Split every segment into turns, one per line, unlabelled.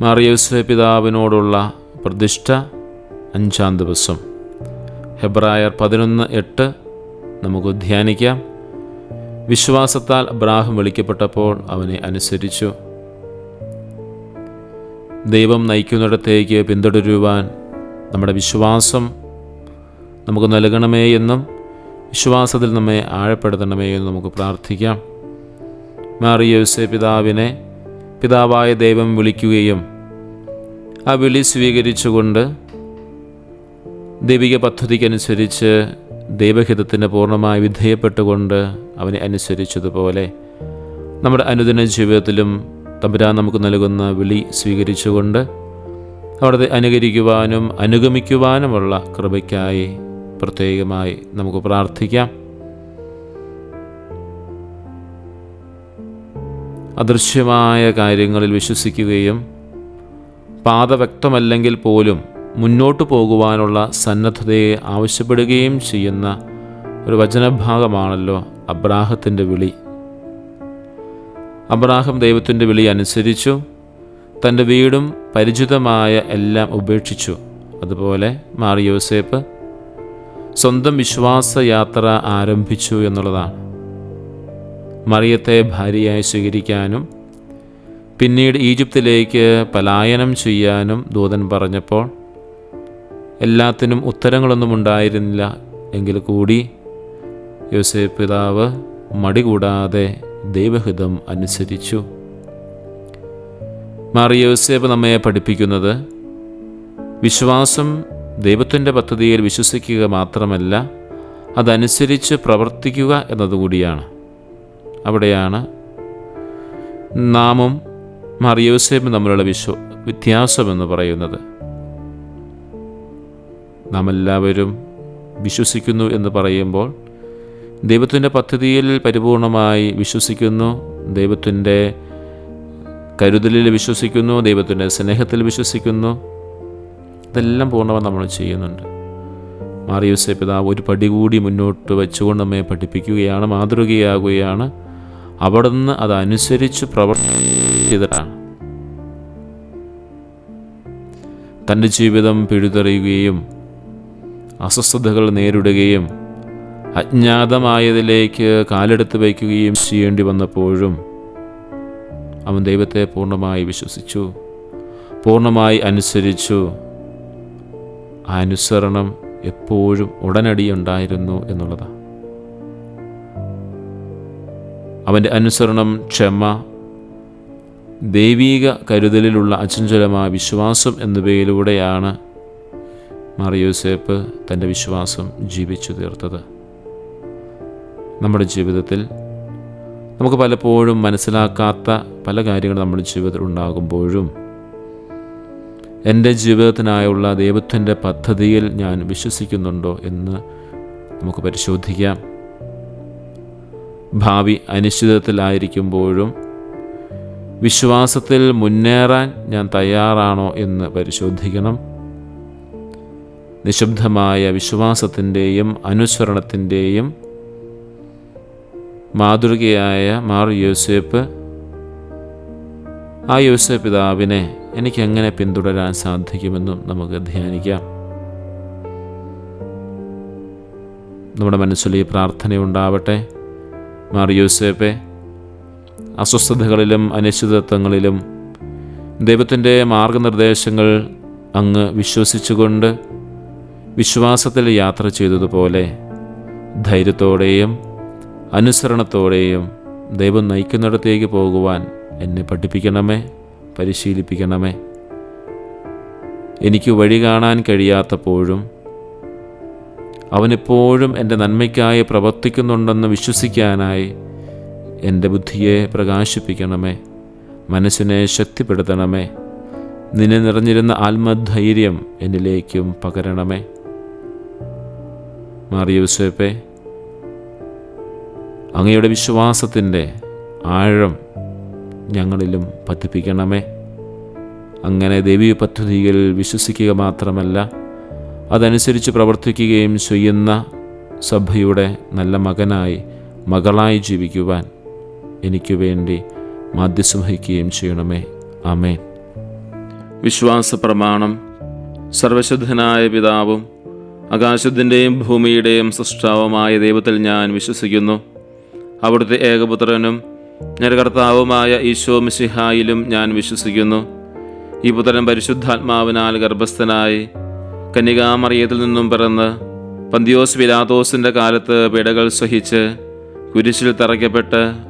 മാറിയോസെ പിതാവിനോടുള്ള പ്രതിഷ്ഠ അഞ്ചാം ദിവസം. ഹെബ്രായർ പതിനൊന്ന് എട്ട് നമുക്ക് ധ്യാനിക്കാം. വിശ്വാസത്താൽ അബ്രാഹം വിളിക്കപ്പെട്ടപ്പോൾ അവനെ അനുസരിച്ചു. ദൈവം നയിക്കുന്നിടത്തേക്ക് പിന്തുടരുവാൻ നമ്മുടെ വിശ്വാസം നമുക്ക് നൽകണമേ എന്നും വിശ്വാസത്തിൽ നമ്മെ ആഴപ്പെടുത്തണമേ എന്നും നമുക്ക് പ്രാർത്ഥിക്കാം. മാറിയോസെ പിതാവിനെ പിതാവായ ദൈവം വിളിക്കുകയും ആ വിളി സ്വീകരിച്ചുകൊണ്ട് ദൈവിക പദ്ധതിക്കനുസരിച്ച് ദൈവഹിതത്തിന് പൂർണമായി വിധേയപ്പെട്ടുകൊണ്ട് അവനെ അനുസരിച്ചതുപോലെ നമ്മുടെ അനുദിന ജീവിതത്തിലും തമ്പുരാൻ നമുക്ക് നൽകുന്ന വിളി സ്വീകരിച്ചുകൊണ്ട് അവിടത്തെ അനുകരിക്കുവാനും അനുഗമിക്കുവാനുമുള്ള കൃപയ്ക്കായി പ്രത്യേകമായി നമുക്ക് പ്രാർത്ഥിക്കാം. അദൃശ്യമായ കാര്യങ്ങളിൽ വിശ്വസിക്കുകയും പാത വ്യക്തമല്ലെങ്കിൽ പോലും മുന്നോട്ടു പോകുവാനുള്ള സന്നദ്ധതയെ ആവശ്യപ്പെടുകയും ചെയ്യുന്ന ഒരു വചനഭാഗമാണല്ലോ അബ്രാഹത്തിന്റെ വിളി. അബ്രാഹം ദൈവത്തിന്റെ വിളി അനുസരിച്ചു തന്റെ വീടും പരിചിതമായ എല്ലാം ഉപേക്ഷിച്ചു. അതുപോലെ മാറി യോസേപ്പ് സ്വന്തം വിശ്വാസയാത്ര ആരംഭിച്ചു എന്നുള്ളതാണ്. മറിയത്തെ ഭാര്യയായി സ്വീകരിക്കാനും പിന്നീട് ഈജിപ്തിലേക്ക് പലായനം ചെയ്യാനും ദൂതൻ പറഞ്ഞപ്പോൾ എല്ലാത്തിനും ഉത്തരങ്ങളൊന്നും ഉണ്ടായിരുന്നില്ല എങ്കിൽ കൂടി യോസേഫ് പിതാവ് മടി കൂടാതെ ദൈവഹിതം അനുസരിച്ചു. മാറി യോസേപ്പ് നമ്മെ പഠിപ്പിക്കുന്നത് വിശ്വാസം ദൈവത്തിന്റെ പദ്ധതിയിൽ വിശ്വസിക്കുക മാത്രമല്ല അതനുസരിച്ച് പ്രവർത്തിക്കുക എന്നതുകൂടിയാണ്. അവിടെയാണ് നാമും മറിയോസേബും തമ്മിലുള്ള വിശ്വ വ്യത്യാസമെന്ന് പറയുന്നത് നാം എല്ലാവരും വിശ്വസിക്കുന്നു എന്ന് പറയുമ്പോൾ ദൈവത്തിന്റെ പദ്ധതിയിൽ പരിപൂർണമായി വിശ്വസിക്കുന്നു ദൈവത്തിന്റെ കരുതലിൽ വിശ്വസിക്കുന്നു ദൈവത്തിന്റെ സ്നേഹത്തിൽ വിശ്വസിക്കുന്നു. ഇതെല്ലാം പൂർണമായി നമ്മൾ ചെയ്യുന്നുണ്ട്. മാറിയൂസെ പിതാവ് ഒരു പടി കൂടി മുന്നോട്ട് വെച്ചുകൊണ്ട് നമ്മെ പഠിപ്പിക്കുകയാണ് മാതൃകയാകുകയാണ്. അവിടുന്ന് അതനുസരിച്ച് പ്രവർത്തിച്ചതാണ് തന്റെ ജീവിതം പിഴുതെറിയുകയും അസ്വസ്ഥതകൾ നേരിടുകയും അജ്ഞാതമായതിലേക്ക് കാലെടുത്ത് വയ്ക്കുകയും ചെയ്യേണ്ടി വന്നപ്പോഴും അവൻ ദൈവത്തെ പൂർണമായി വിശ്വസിച്ചു പൂർണമായി അനുസരിച്ചു. ആ അനുസരണം എപ്പോഴും ഉടനടി ഉണ്ടായിരുന്നു എന്നുള്ളതാണ്. അവന്റെ അനുസരണം ക്ഷമ ദൈവീക കരുതലിലുള്ള അചഞ്ചലമായ വിശ്വാസം എന്നിവയിലൂടെയാണ് മാറിയോസേപ്പ് തന്റെ വിശ്വാസം ജീവിച്ചു തീർത്തത്. നമ്മുടെ ജീവിതത്തിൽ നമുക്ക് പലപ്പോഴും മനസ്സിലാക്കാത്ത പല കാര്യങ്ങളും നമ്മുടെ ജീവിതത്തിൽ ഉണ്ടാകുമ്പോഴും എന്റെ ജീവിതത്തിനായുള്ള ദൈവത്തിന്റെ പദ്ധതിയിൽ ഞാൻ വിശ്വസിക്കുന്നുണ്ടോ എന്ന് നമുക്ക് പരിശോധിക്കാം. ഭാവി അനിശ്ചിതത്തിലായിരിക്കുമ്പോഴും വിശ്വാസത്തിൽ മുന്നേറാൻ ഞാൻ തയ്യാറാണോ എന്ന് പരിശോധിക്കണം. നിശബ്ദമായ വിശ്വാസത്തിന്റെയും അനുസരണത്തിന്റെയും മാതൃകയായ മാർ യോസേപ്പ് ആ യോസേപ്പ് പിതാവിനെ എനിക്ക് എങ്ങനെ പിന്തുടരാൻ സാധിക്കുമെന്നും നമുക്ക് ധ്യാനിക്കാം. നമ്മുടെ മനസ്സിൽ ഈ പ്രാർത്ഥനയുണ്ടാവട്ടെ. മാർ യോസേപ്പെ അസ്വസ്ഥതകളിലും അനിശ്ചിതത്വങ്ങളിലും. ദൈവത്തിന്റെ മാർഗനിർദ്ദേശങ്ങൾ അങ്ങ് വിശ്വസിച്ചുകൊണ്ട് വിശ്വാസത്തിൽ യാത്ര ചെയ്തതുപോലെ ധൈര്യത്തോടെയും അനുസരണത്തോടെയും ദൈവം നയിക്കുന്നിടത്തേക്ക് പോകുവാൻ എന്നെ പഠിപ്പിക്കണമേ പരിശീലിപ്പിക്കണമേ. എനിക്ക് വഴി കാണാൻ കഴിയാത്തപ്പോഴും അവനെപ്പോഴും എന്റെ നന്മയ്ക്കായി പ്രവർത്തിക്കുന്നുണ്ടെന്ന് വിശ്വസിക്കാനായി എന്റെ ബുദ്ധിയെ പ്രകാശിപ്പിക്കണമേ. മനസ്സിനെ ശക്തിപ്പെടുത്തണമേ. നിന്നെ നിറഞ്ഞിരുന്ന ആത്മധൈര്യം എന്നിലേക്കും പകരണമേ. മാറിയൂസേപ്പെ അങ്ങയുടെ വിശ്വാസത്തിന്റെ ആഴം ഞങ്ങളിലും പതിപ്പിക്കണമേ. അങ്ങനെ ദൈവീയ പദ്ധതിയിൽ വിശ്വസിക്കുക മാത്രമല്ല അതനുസരിച്ച് പ്രവർത്തിക്കുകയും ചെയ്യുന്ന സഭയുടെ നല്ല മകനായി മകളായി ജീവിക്കുവാൻ എനിക്ക് വേണ്ടി മാധ്യസം വഹിക്കുകയും ചെയ്യണമേ. ആമേൻ. വിശ്വാസ പ്രമാണം സർവശുദ്ധനായ പിതാവും ആകാശത്തിന്റെയും ഭൂമിയുടെയും സൃഷ്ടാവുമായ ദൈവത്തിൽ ഞാൻ വിശ്വസിക്കുന്നു. അവിടുത്തെ ഏകപുത്രനും ഞാൻ ഈശോ മിശിഹായിലും ഞാൻ വിശ്വസിക്കുന്നു. ഈ പുത്രൻ പരിശുദ്ധാത്മാവിനാൽ ഗർഭസ്ഥനായി കന്യകാമറിയത്തിൽ നിന്നും പിറന്ന് പന്തിയോസ് പിലാത്തോസിന്റെ കാലത്ത് പിടകൾ സഹിച്ച് കുരിശിൽ തറയ്ക്കപ്പെട്ട്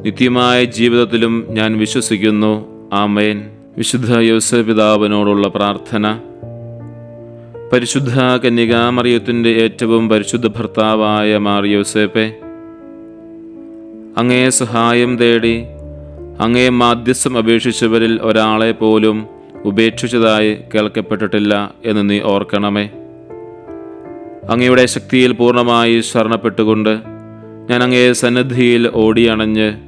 നിത്യമായ ജീവിതത്തിലും ഞാൻ വിശ്വസിക്കുന്നു. ആമേൻ. വിശുദ്ധ യോസ പിതാവിനോടുള്ള പ്രാർത്ഥന. പരിശുദ്ധ കന്യകാമറിയത്തിന്റെ ഏറ്റവും പരിശുദ്ധ ഭർത്താവായ മാറിയോസേപ്പെ അങ്ങേ സഹായം തേടി അങ്ങേ മാധ്യസ്ഥം അപേക്ഷിച്ചവരിൽ ഒരാളെ പോലും ഉപേക്ഷിച്ചതായി കേൾക്കപ്പെട്ടിട്ടില്ല എന്ന് നീ ഓർക്കണമേ. അങ്ങയുടെ ശക്തിയിൽ പൂർണമായി ശരണപ്പെട്ടുകൊണ്ട് ഞാൻ അങ്ങേ സന്നദ്ധിയിൽ ഓടിയണഞ്ഞ്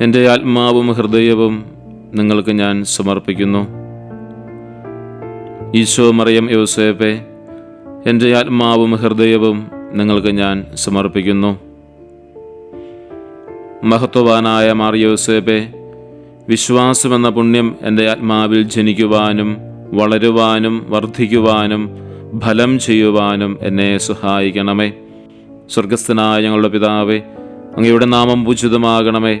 എന്റെ ആത്മാവും ഹൃദയവും നിങ്ങൾക്ക് ഞാൻ സമർപ്പിക്കുന്നു. ഈശോ മറിയം യോസേപ്പെ എന്റെ ആത്മാവും ഹൃദയവും നിങ്ങൾക്ക് ഞാൻ സമർപ്പിക്കുന്നു. മഹത്വവാനായ മാറിയോസേപ്പെ വിശ്വാസമെന്ന പുണ്യം എന്റെ ആത്മാവിൽ ജനിക്കുവാനും വളരുവാനും വർദ്ധിക്കുവാനും ഫലം ചെയ്യുവാനും എന്നെ സഹായിക്കണമേ. സ്വർഗസ്ഥനായ ഞങ്ങളുടെ പിതാവേ അങ്ങയുടെ നാമം പൂജിതമാകണമേ.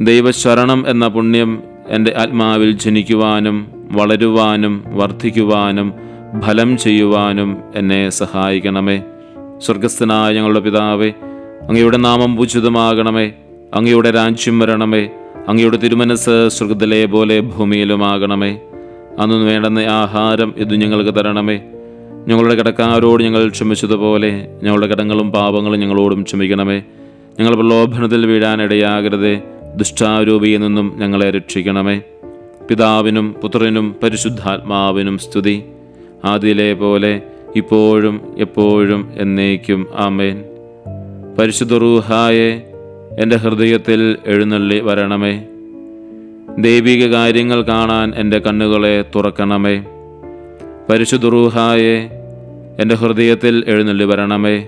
ദൈവശരണം എന്ന പുണ്യം എന്റെ ആത്മാവിൽ ജനിക്കുവാനും വളരുവാനും വർദ്ധിക്കുവാനും ഫലം ചെയ്യുവാനും എന്നെ സഹായിക്കണമേ. സ്വർഗസ്ഥനായ ഞങ്ങളുടെ പിതാവേ അങ്ങയുടെ നാമം പൂജിതമാകണമേ. അങ്ങയുടെ രാജ്യം വരണമേ. അങ്ങയുടെ തിരുമനസ് സ്വർഗത്തിലെ പോലെ ഭൂമിയിലുമാകണമേ. അന്ന് വേണ്ടുന്ന ആഹാരം ഇത് ഞങ്ങൾക്ക് തരണമേ. ഞങ്ങളുടെ കടക്കാരോട് ഞങ്ങൾ ക്ഷമിച്ചതുപോലെ ഞങ്ങളുടെ കടങ്ങളും പാപങ്ങളും ഞങ്ങളോടും ക്ഷമിക്കണമേ. ഞങ്ങൾ പ്രലോഭനത്തിൽ വീഴാനിടയാകരുതേ. ദുഷ്ടാരൂപിയിൽ നിന്നും ഞങ്ങളെ രക്ഷിക്കണമേ. പിതാവിനും പുത്രനും പരിശുദ്ധാത്മാവിനും സ്തുതി. ആദിയിലെ പോലെ ഇപ്പോഴും എപ്പോഴും എന്നേക്കും ആമേൻ. പരിശുദ്ധ റൂഹായെ എന്റെ ഹൃദയത്തിൽ എഴുന്നള്ളി വരണമേ. ദൈവിക കാര്യങ്ങൾ കാണാൻ എന്റെ കണ്ണുകളെ തുറക്കണമേ. പരിശുദ്ധ റൂഹായെ എന്റെ ഹൃദയത്തിൽ എഴുന്നള്ളി വരണമേ.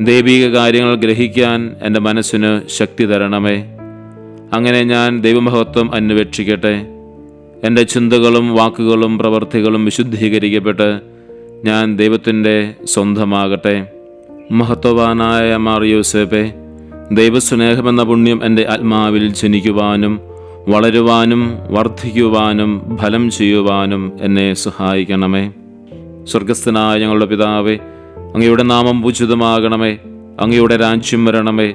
ദൈവിക കാര്യങ്ങൾ ഗ്രഹിക്കാൻ എന്റെ മനസ്സിന് ശക്തി തരണമേ. അങ്ങനെ ഞാൻ ദൈവമഹത്വം അന്വേഷിക്കട്ടെ. എന്റെ ചിന്തകളും വാക്കുകളും പ്രവർത്തികളും വിശുദ്ധീകരിക്കപ്പെട്ട് ഞാൻ ദൈവത്തിന്റെ സ്വന്തമാകട്ടെ. മഹത്വവാനായ മാർ യൂസേപ്പെ ദൈവസ്നേഹമെന്ന പുണ്യം എന്റെ ആത്മാവിൽ ജനിക്കുവാനും വളരുവാനും വർദ്ധിക്കുവാനും ഫലം ചെയ്യുവാനും എന്നെ സഹായിക്കണമേ. സ്വർഗസ്ഥനായ ഞങ്ങളുടെ പിതാവേ അങ്ങയുടെ നാമം പൂജിതമാകണമേ. അങ്ങയുടെ രാജ്യം വരണമേ.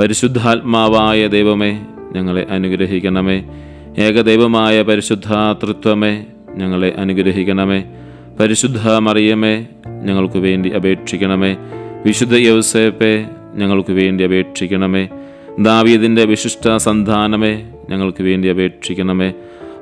പരിശുദ്ധാത്മാവായ ദൈവമേ ഞങ്ങളെ അനുഗ്രഹിക്കണമേ. ഏകദൈവമായ പരിശുദ്ധാതൃത്വമേ ഞങ്ങളെ അനുഗ്രഹിക്കണമേ. പരിശുദ്ധ മറിയമേ ഞങ്ങൾക്ക് വേണ്ടി അപേക്ഷിക്കണമേ. വിശുദ്ധ യൗസേപ്പെ ഞങ്ങൾക്ക് വേണ്ടി അപേക്ഷിക്കണമേ. ദാവീദിന്റെ വിശിഷ്ട സന്താനമേ ഞങ്ങൾക്ക് വേണ്ടി അപേക്ഷിക്കണമേ.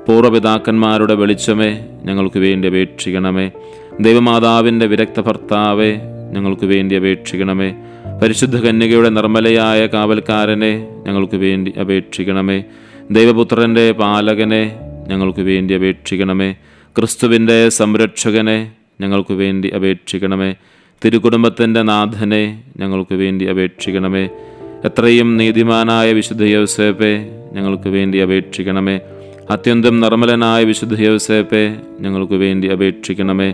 പൂർവപിതാക്കന്മാരുടെ വെളിച്ചമേ ഞങ്ങൾക്ക് വേണ്ടി അപേക്ഷിക്കണമേ. ദൈവമാതാവിന്റെ വിരക്ത ഭർത്താവേ ഞങ്ങൾക്ക് വേണ്ടി അപേക്ഷിക്കണമേ. പരിശുദ്ധ കന്യകയുടെ നിർമ്മലയായ കാവൽക്കാരനെ ഞങ്ങൾക്ക് വേണ്ടി അപേക്ഷിക്കണമേ. ദൈവപുത്രന്റെ പാലകനെ ഞങ്ങൾക്ക് വേണ്ടി അപേക്ഷിക്കണമേ. ക്രിസ്തുവിന്റെ സംരക്ഷകനെ ഞങ്ങൾക്ക് വേണ്ടി അപേക്ഷിക്കണമേ. തിരുകുടുംബത്തിന്റെ നാഥനെ ഞങ്ങൾക്ക് വേണ്ടി അപേക്ഷിക്കണമേ. എത്രയും നീതിമാനായ വിശുദ്ധ യോസേപ്പെ ഞങ്ങൾക്ക് വേണ്ടി അപേക്ഷിക്കണമേ. അത്യന്തം നിർമ്മലനായ വിശുദ്ധ യോസേപ്പെ ഞങ്ങൾക്ക് വേണ്ടി അപേക്ഷിക്കണമേ.